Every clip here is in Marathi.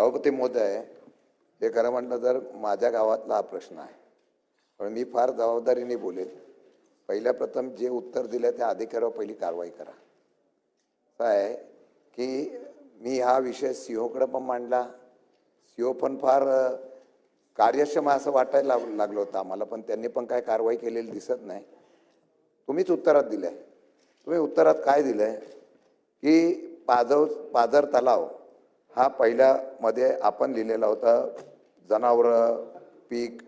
सभापती महोदय हे खरं म्हटलं तर माझ्या गावातला हा प्रश्न आहे. पण मी फार जबाबदारीने बोलेल. पहिल्या प्रथम जे उत्तर दिलं त्या अधिकाऱ्यावर पहिली कारवाई करा. असं आहे की मी हा विषय सीओकडे पण मांडला. सीओ पण फार कार्यक्षम असं वाटायला लाग- लागलं होतं आम्हाला पण त्यांनी पण काय कारवाई केलेली दिसत नाही. तुम्हीच उत्तरात दिलं आहे तुम्ही उत्तरात काय दिलं आहे की पाजव पाझर तलाव हा पहिल्यामध्ये आपण लिहिलेला होता जनावरं पीक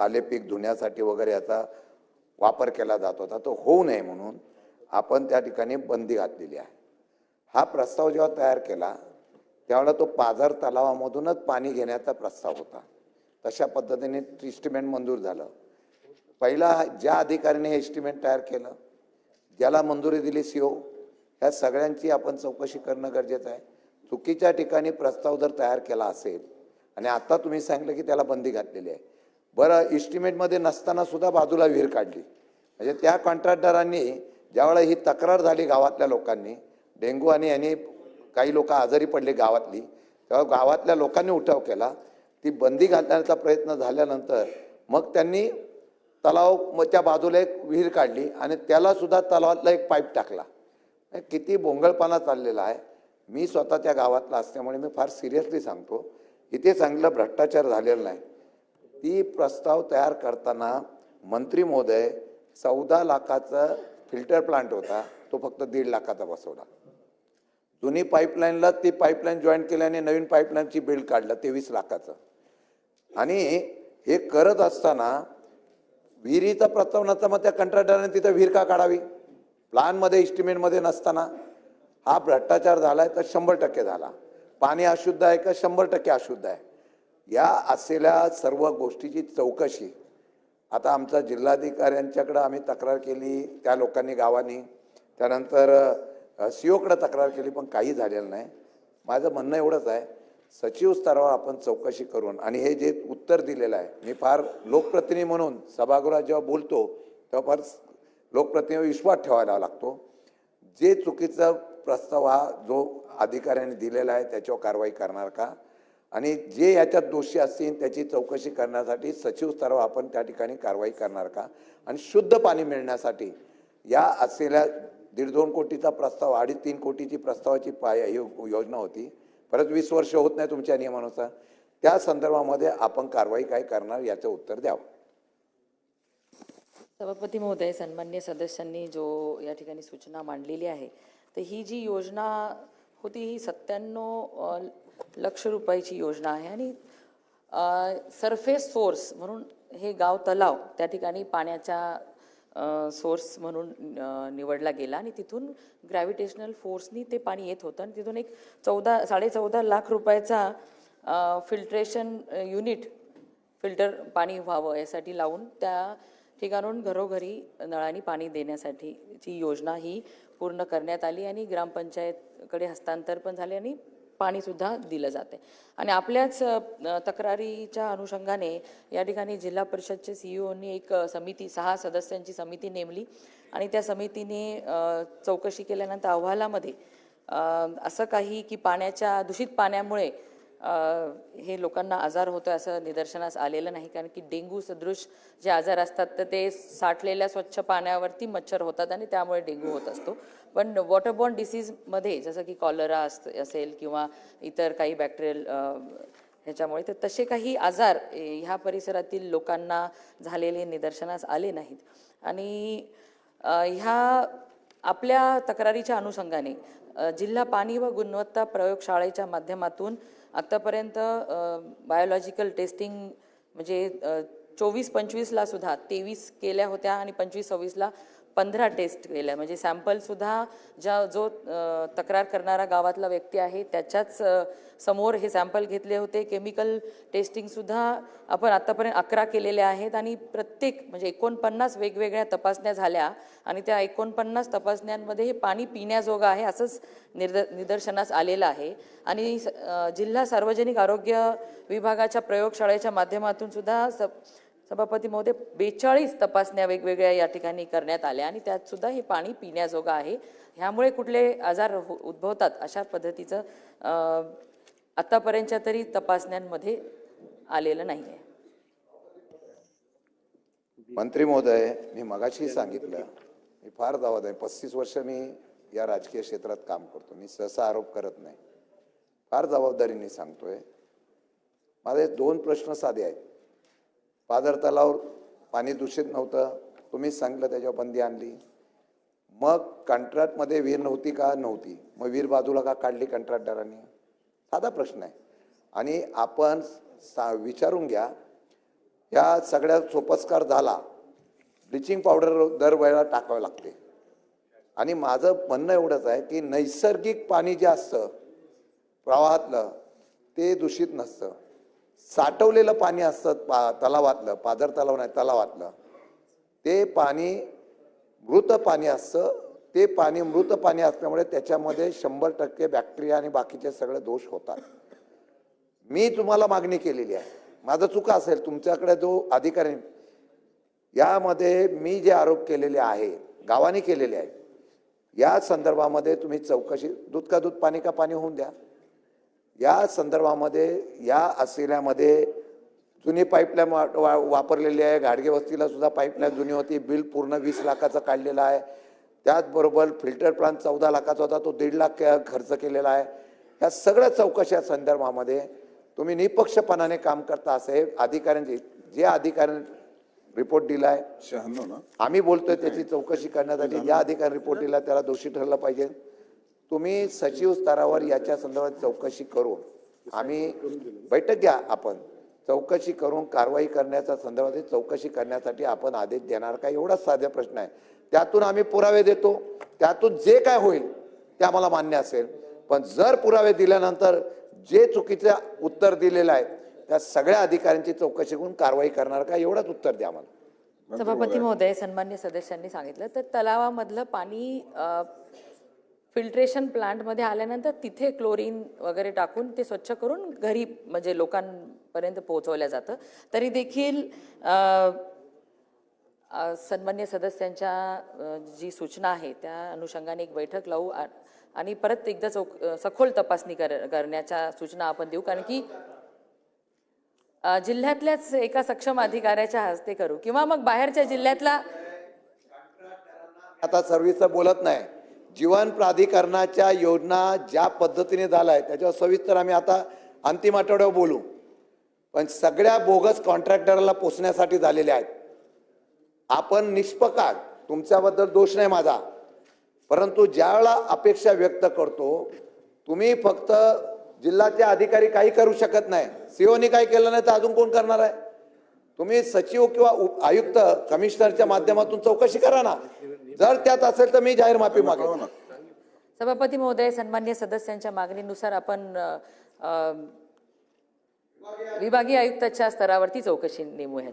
आले पीक धुण्यासाठी वगैरे याचा वापर केला जात होता. तो होऊ नये म्हणून आपण त्या ठिकाणी बंदी घातलेली आहे. हा प्रस्ताव जेव्हा तयार केला त्यावेळेला तो पाझर तलावामधूनच पाणी घेण्याचा प्रस्ताव होता. तशा पद्धतीने इस्टिमेंट मंजूर झालं. पहिला ज्या अधिकाऱ्याने एस्टिमेट तयार केलं ज्याला मंजुरी दिली सीओ ह्या सगळ्यांची आपण चौकशी करणं गरजेचं आहे. चुकीच्या ठिकाणी प्रस्ताव जर तयार केला असेल आणि आता तुम्ही सांगितलं की त्याला बंदी घातलेली आहे. बरं इस्टिमेटमध्ये नसताना सुद्धा बाजूला विहीर काढली. म्हणजे त्या कॉन्ट्रॅक्टरांनी ज्यावेळा ही तक्रार झाली गावातल्या लोकांनी डेंग्यू आणि यांनी काही लोक आजारी पडले गावातली तेव्हा गावातल्या लोकांनी उठाव केला. ती बंदी घालण्याचा प्रयत्न झाल्यानंतर मग त्यांनी तलाव मग त्या बाजूला एक विहीर काढली आणि त्यालासुद्धा तलावातला एक पाईप टाकला. किती बोंगळपणा चाललेला आहे. मी स्वतः त्या गावातला असल्यामुळे मी फार सिरियसली सांगतो. इथे चांगलं भ्रष्टाचार झालेला नाही. ती प्रस्ताव तयार करताना मंत्री महोदय चौदा लाखाचा फिल्टर प्लांट होता. तो फक्त दीड लाखाचा बसवला. जुनी पाईपलाईनला ती पाईपलाईन जॉईन केल्याने नवीन पाईपलाईनची बिल काढलं तेवीस लाखाचं. आणि हे करत असताना विहिरीचा प्रस्ताव नसता मग त्या कंत्राटदाराने तिथं विहीर का काढावी? प्लानमध्ये इस्टिमेटमध्ये नसताना. हा भ्रष्टाचार झालाय तर शंभर टक्के झाला. पाणी अशुद्ध आहे का? शंभर टक्के अशुद्ध आहे. या असलेल्या सर्व गोष्टीची चौकशी. आता आमच्या जिल्हाधिकाऱ्यांच्याकडं आम्ही तक्रार केली त्या लोकांनी गावांनी. त्यानंतर सीओकडे तक्रार केली पण काही झालेलं नाही. माझं म्हणणं एवढंच आहे सचिव स्तरावर आपण चौकशी करून आणि हे जे उत्तर दिलेलं आहे मी फार लोकप्रतिनिधी म्हणून सभागृहात जेव्हा बोलतो तेव्हा फार लोकप्रतिनिधी विश्वास ठेवायला लागतो. जे चुकीचं प्रस्ताव हा जो अधिकाऱ्याने दिलेला आहे त्याच्यावर कारवाई करणार का? आणि जे याच्यात दोषी असतील त्याची चौकशी करण्यासाठी सचिव स्तरावर आपण त्या ठिकाणी कारवाई करणार का? आणि शुद्ध पाणी मिळण्यासाठी या असलेल्या दीड दोन कोटीचा प्रस्ताव अडीच तीन कोटीची प्रस्तावाची पाय यो- योजना होती. परत वीस वर्ष होत नाही तुमच्या नियमानुसार. त्या संदर्भामध्ये आपण कारवाई काय करणार याचं उत्तर द्यावं. सभापती महोदय सन्मान्य सदस्यांनी जो या ठिकाणी सूचना मांडलेली आहे तर ही जी योजना होती ही सत्त्याण्णव लक्ष रुपयाची योजना आहे आणि सरफेस सोर्स म्हणून हे गाव तलाव त्या ठिकाणी पाण्याच्या सोर्स म्हणून निवडला गेला आणि तिथून ग्रॅव्हिटेशनल फोर्सनी ते पाणी येत होतं आणि तिथून एक चौदा साडे चौदा लाख रुपयाचा फिल्ट्रेशन युनिट फिल्टर पाणी व्हावं यासाठी लावून त्या ठिकाणून घरोघरी नळाने पाणी देण्यासाठीची योजना ही पूर्ण करण्यात आली आणि ग्रामपंचायतकडे हस्तांतर पण झाले आणि पाणीसुद्धा दिलं जाते. आणि आपल्याच तक्रारीच्या अनुषंगाने या ठिकाणी जिल्हा परिषदचे सीईओनी एक समिती सहा सदस्यांची समिती नेमली आणि त्या समितीने चौकशी केल्यानंतर अहवालामध्ये असं काही की पाण्याच्या दूषित पाण्यामुळे हे लोकांना आजार होतो असं निदर्शनास आलेलं नाही. कारण की डेंग्यू सदृश जे आजार असतात तर ते साठलेल्या स्वच्छ पाण्यावरती मच्छर होतात आणि त्यामुळे डेंग्यू होत असतो. पण वॉटरबॉर्न डिसीजमध्ये जसं की कॉलरा अस असेल किंवा इतर काही बॅक्टेरियल ह्याच्यामुळे तर तसे काही आजार ह्या परिसरातील लोकांना झालेले निदर्शनास आले नाहीत. आणि ह्या आपल्या तक्रारीच्या अनुषंगाने जिल्हा पाणी व गुणवत्ता प्रयोगशाळेच्या माध्यमातून आत्तापर्यंत बायोलॉजिकल टेस्टिंग म्हणजे चोवीस पंचवीसला सुद्धा तेवीस केल्या होत्या आणि पंचवीस सव्वीसला पंधरा टेस्ट केल्या. म्हणजे सॅम्पलसुद्धा ज्या जो तक्रार करणारा गावातला व्यक्ती आहे त्याच्याच समोर हे सॅम्पल घेतले होते. केमिकल टेस्टिंगसुद्धा आपण आत्तापर्यंत अकरा केलेल्या आहेत आणि प्रत्येक म्हणजे एकोणपन्नास वेगवेगळ्या तपासण्या झाल्या आणि त्या एकोणपन्नास तपासण्यांमध्ये हे पाणी पिण्याजोगं आहे असंच निर्द निदर्शनास आलेलं आहे. आणि स- जिल्हा सार्वजनिक आरोग्य विभागाच्या प्रयोगशाळेच्या माध्यमातून सुद्धा स सभापती महोदय बेचाळीस तपासण्या वेगवेगळ्या या ठिकाणी करण्यात आल्या आणि त्यात सुद्धा हे पाणी पिण्याजोगं आहे. ह्यामुळे कुठले आजार हो- उद्भवतात अशा पद्धतीचं आतापर्यंतच्या तरी तपासण्यांमध्ये आलेलं नाही आहे मंत्री महोदय मी मगाशी सांगितलं मी फार दावत आहे. पस्तीस वर्ष मी या राजकीय क्षेत्रात काम करतो. मी सहसा आरोप करत नाही. फार जबाबदारीने सांगतोय. माझे दोन प्रश्न साधे आहेत. पाझर तलावर पाणी दूषित नव्हतं. तुम्हीच सांगितलं त्याच्यावर बंदी आणली. मग कंत्राटमध्ये विहीर नव्हती का? नव्हती. मग विहीर बाजूला का काढली कंत्राटदारांनी? साधा प्रश्न आहे. आणि आपण सा विचारून घ्या ह्या सगळ्या सोपस्कार झाला ब्लिचिंग पावडर दरवेळेला टाकावे लागते. आणि माझं म्हणणं एवढंच आहे की नैसर्गिक पाणी जे असतं प्रवाहातलं ते दूषित नसतं. साठवलेलं पाणी असतं पा तलावातलं पाझर तलाव नाही तलावातलं. ते पाणी मृत पाणी असतं. ते पाणी मृत पाणी असल्यामुळे त्याच्यामध्ये शंभर टक्के बॅक्टेरिया आणि बाकीचे सगळे दोष होतात. मी तुम्हाला मागणी केलेली आहे. माझं चुका असेल तुमच्याकडे जो अधिकारी यामध्ये मी जे आरोप केलेले आहे गावाने केलेले आहे या संदर्भामध्ये तुम्ही चौकशी दूध का दूध पाणी का पाणी होऊन द्या. या संदर्भामध्ये या असलेल्यामध्ये जुनी पाईपलाईन वा वा- वापरलेली आहे. गाडगे वस्तीला सुद्धा पाईपलाईन जुनी होती. बिल पूर्ण वीस लाखाचं काढलेलं आहे. त्याचबरोबर फिल्टर प्लांट चौदा लाखाचा होता. तो दीड लाख खर्च केलेला आहे. या सगळ्या चौकशा संदर्भामध्ये तुम्ही निपक्षपणाने काम करता असे अधिकाऱ्यांची जे अधिकाऱ्यांनी रिपोर्ट दिलाय शहाण्णव ना? आम्ही बोलतोय त्याची चौकशी करण्यासाठी. ज्या अधिकारी रिपोर्ट दिला त्याला दोषी ठरलं पाहिजे. तुम्ही सचिव स्तरावर याच्या संदर्भात चौकशी करून आम्ही बैठक घ्या आपण. चौकशी करून कारवाई करण्याच्या संदर्भात चौकशी करण्यासाठी आपण आदेश देणार का एवढाच साधा प्रश्न आहे. त्यातून आम्ही पुरावे देतो. त्यातून जे काय होईल ते आम्हाला मान्य असेल. पण जर पुरावे दिल्यानंतर जे चुकीचं उत्तर दिलेलं आहे त्या सगळ्या अधिकाऱ्यांची चौकशी करून कारवाई करणार का एवढंच उत्तर द्या मला सभापती महोदय सन्मान्य सदस्यांनी सांगितलं. तर तलावामधलं पाणी फिल्ट्रेशन प्लांटमध्ये आल्यानंतर तिथे क्लोरीन वगैरे टाकून ते स्वच्छ करून घरी म्हणजे लोकांपर्यंत पोहोचवल्या जातं. तरी देखील सन्मान्य सदस्यांच्या जी सूचना आहे त्या अनुषंगाने एक बैठक लावू आणि परत एकदा चौक सखोल तपासणी कर करण्याच्या सूचना आपण देऊ. कारण की जिल्ह्यातल्याच एका सक्षम अधिकाऱ्याच्या हस्ते करू. किंवा मग बाहेरच्या जिल्ह्यातला आता सर्व्हिसचं बोलत नाही. जीवन प्राधिकरणाच्या योजना ज्या पद्धतीने झालाय त्याच्यावर सविस्तर आम्ही आता अंतिम आठवड्यावर बोलू. पण सगळ्या बोगस कॉन्ट्रॅक्टरला पोचण्यासाठी झालेल्या आहेत. आपण निष्पकार तुमच्याबद्दल दोष नाही माझा. परंतु ज्यावेळेला अपेक्षा व्यक्त करतो तुम्ही फक्त जिल्ह्याचे अधिकारी काही करू शकत नाही. सीओनी काही केलं नाही तर अजून कोण करणार आहे? तुम्ही सचिव किंवा उप- आयुक्त कमिशनरच्या माध्यमातून चौकशी करा ना. जर त्यात असेल तर मी जाहीर माफी मागेन. सभापती महोदय सन्मान्य सदस्यांच्या मागणीनुसार आपण अ, अ, विभागीय आयुक्ताच्या स्तरावरती चौकशी नेमू ह्याची